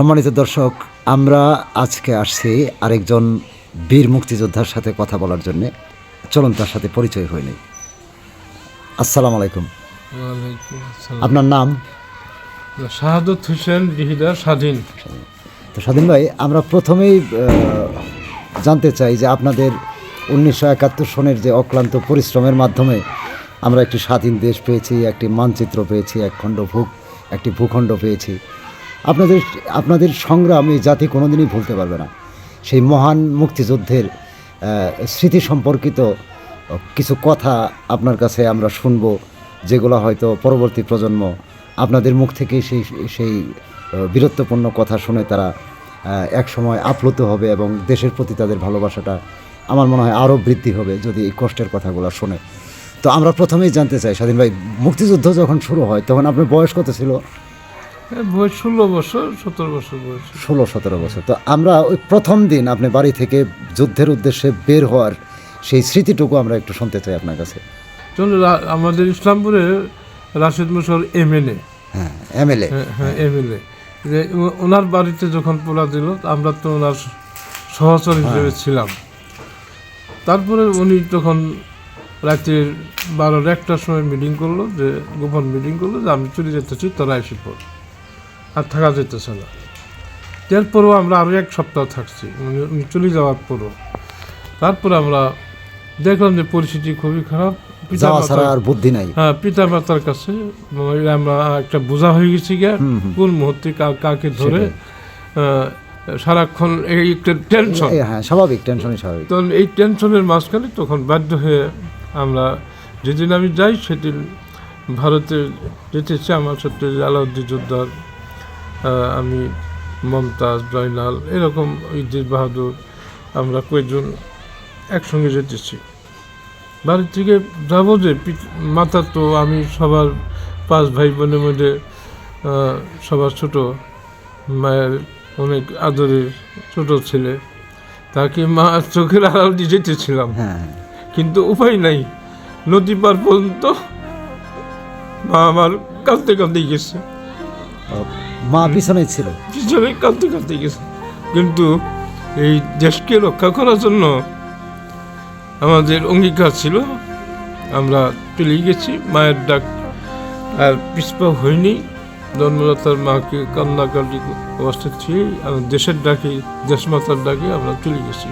সম্মানিত দর্শক আমরা আজকে আসছি আরেকজন বীর মুক্তিযোদ্ধার সাথে কথা বলার জন্য। চলুন তার সাথে পরিচয় হয়নি আসসালামু আলাইকুম। আপনার নাম? শাহাদত হোসেন ডিহিদার স্বাধীন। তো স্বাধীন ভাই আমরা প্রথমেই জানতে চাই যে আপনাদের উনিশশো একাত্তর সনের যে অক্লান্ত পরিশ্রমের মাধ্যমে আমরা একটি স্বাধীন দেশ পেয়েছি একটি মানচিত্র পেয়েছি এক খণ্ড ভূ একটি ভূখণ্ড পেয়েছি। আপনাদের আপনাদের সংগ্রাম এই জাতি কোনোদিনই ভুলতে পারবে না। সেই মহান মুক্তিযুদ্ধের স্মৃতি সম্পর্কিত কিছু কথা আপনার কাছে আমরা শুনব, যেগুলো হয়তো পরবর্তী প্রজন্ম আপনাদের মুখ থেকে সেই সেই বীরত্বপূর্ণ কথা শুনে তারা এক সময় আপ্লুত হবে এবং দেশের প্রতি তাদের ভালোবাসাটা আমার মনে হয় আরও বৃদ্ধি হবে যদি এই কষ্টের কথাগুলো শোনে। তো আমরা প্রথমেই জানতে চাই, স্বাধীন ভাই, মুক্তিযুদ্ধ যখন শুরু হয়, তখন আপনার বয়স কত ছিল? বয়স ষোলো বছর সতেরো বছর বয়স। ষোলো সতেরো বছর। তো আমরা ওই প্রথম দিন আপনি বাড়ি থেকে যুদ্ধের উদ্দেশ্যে বের হওয়ার সেই স্মৃতিটুকু আমরা একটু শুনতে চাই আপনার কাছে। চলো রা- আমাদের ইসলামপুরে রাশেদ মুসর এমএলএ। হ্যাঁ এমএলএ। হ্যাঁ এমএলএ। যে ওনার বাড়িতে যখন পোলা দিল আমরা তো ওনার সহচর হিসেবে ছিলাম। তারপরে উনি তখন রাতে বারোর একটার সময় মিটিং করল যে গোপন মিটিং করল যে আমি চলে যেতেছি তোরা এসে পড়। আর থাকা যেতেছে না। এরপরেও আমরা আরও এক সপ্তাহ থাকছি উনি চলে যাওয়ার পরও। তারপরে আমরা দেখলাম যে পরিস্থিতি খুবই খারাপ। যাওয়া ছাড়া আর বুদ্ধি নাই। হ্যাঁ পিতা মাতার কাছে মানে আমরা একটা বোঝা হয়ে গেছি গিয়া কোন মুহূর্তে কাকে ধরে সারাক্ষণ এই একটা টেনশন হ্যাঁ স্বাভাবিক টেনশনই স্বাভাবিক। তখন এই টেনশনের মাঝখানে তখন বাধ্য হয়ে আমরা যেদিন আমি যাই সেদিন ভারতে যেতেছি আমার সাথে আলাউদ্দিন যোদ্ধার আমি মমতাজ জয়নাল এরকম ইদ্দিস বাহাদুর আমরা কয়েকজন একসঙ্গে যেতেছি। বাড়ি থেকে যাব যে মাতা তো আমি সবার পাঁচ ভাই বোনের মধ্যে সবার ছোট মায়ের অনেক আদরের ছোট ছেলে। তাকে মা চোখের আড়াল দিয়ে যেতেছিলাম। হ্যাঁ কিন্তু উপায় নাই। নদী পার পর্যন্ত মা আমার কাঁদতে কাঁদতে গেছে। মা পিছনে ছিল। পিছনে কাঁদতে কাঁদতে গেছে। কিন্তু এই দেশকে রক্ষা করার জন্য আমাদের অঙ্গীকার ছিল। আমরা চলে গেছি, মায়ের ডাক আর পিছপা হয়নি। জন্মদাতার মাকে কান্নাকাটি অবস্থা ছিল। আর দেশের ডাকে, দেশমাতার ডাকে আমরা চলে গেছি।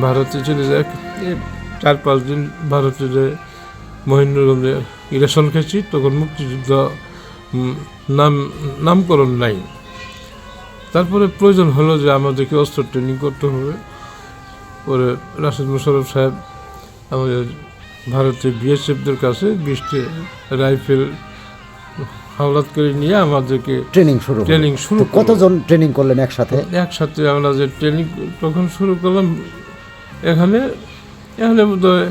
ভারতে চলে এ চার পাঁচ দিন ভারতে যে মহেন্দ্রগঞ্জে ইলেকশন খেয়েছি, তখন মুক্তিযুদ্ধ নাম নামকরণ নাই। তারপরে প্রয়োজন হলো যে আমাদেরকে অস্ত্র ট্রেনিং করতে হবে। পরে রাশেদ মুশারফ সাহেব আমাদের ভারতের বিএসএফদের কাছে বিশটি রাইফেল হাওলাত করে নিয়ে আমাদেরকে ট্রেনিং শুরু ট্রেনিং শুরু কতজন ট্রেনিং করলেন একসাথে? একসাথে আমরা যে ট্রেনিং তখন শুরু করলাম এখানে এখানে বোধ হয়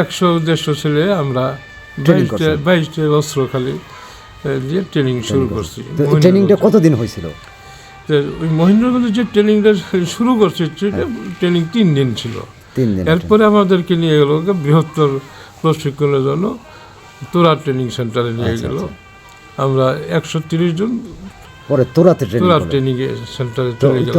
একশো দেড়শো ছেলে আমরা বাইশটা। বাইশটা অস্ত্র খালি দিয়ে ট্রেনিং শুরু করছি ট্রেনিংটা কতদিন হয়েছিল? ওই মহেন্দ্রগঞ্জে যে ট্রেনিংটা শুরু করছে ট্রেনিং তিন দিন ছিল। এরপরে আমাদেরকে নিয়ে গেল বৃহত্তর প্রশিক্ষণের জন্য তোরা ট্রেনিং সেন্টারে নিয়ে আচ্ছা, গেল। আমরা একশো তিরিশ জন পরে তোরাতে ট্রেনিং তোরা ট্রেনিং সেন্টারে চলে গেল।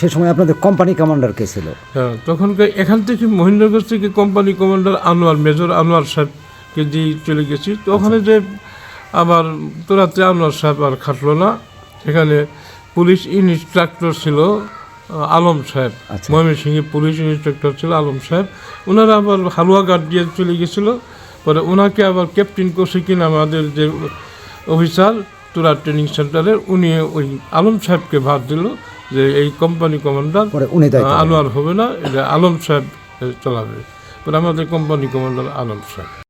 সে সময় আপনাদের কোম্পানি কমান্ডার কে ছিল? হ্যাঁ তখনকার এখান থেকে মহেন্দ্রগঞ্জ থেকে company commander Anwar major Anwar সাহেবকে দিয়ে চলে গেছি। তো ওখানে যে আবার তোরাতে আনোয়ার সাহেব আর খাটলো না। এখানে পুলিশ ইনস্ট্রাক্টর ছিল আলম সাহেব। আচ্ছা। ময়মনসিংহে পুলিশ ইন্সপেক্টর ছিল আলম সাহেব। ওনারা আবার হালুয়া গার্ড দিয়ে চলে গেছিল। পরে ওনাকে আবার ক্যাপ্টেন কৌশিকিন আমাদের যে অফিসার তোরা ট্রেনিং সেন্টারের উনি ওই আলম সাহেবকে ভার দিল যে এই কোম্পানি কমান্ডার আনোয়ার হবে না এটা আলম সাহেব চালাবে। পরে আমাদের কোম্পানি কমান্ডার আলম সাহেব।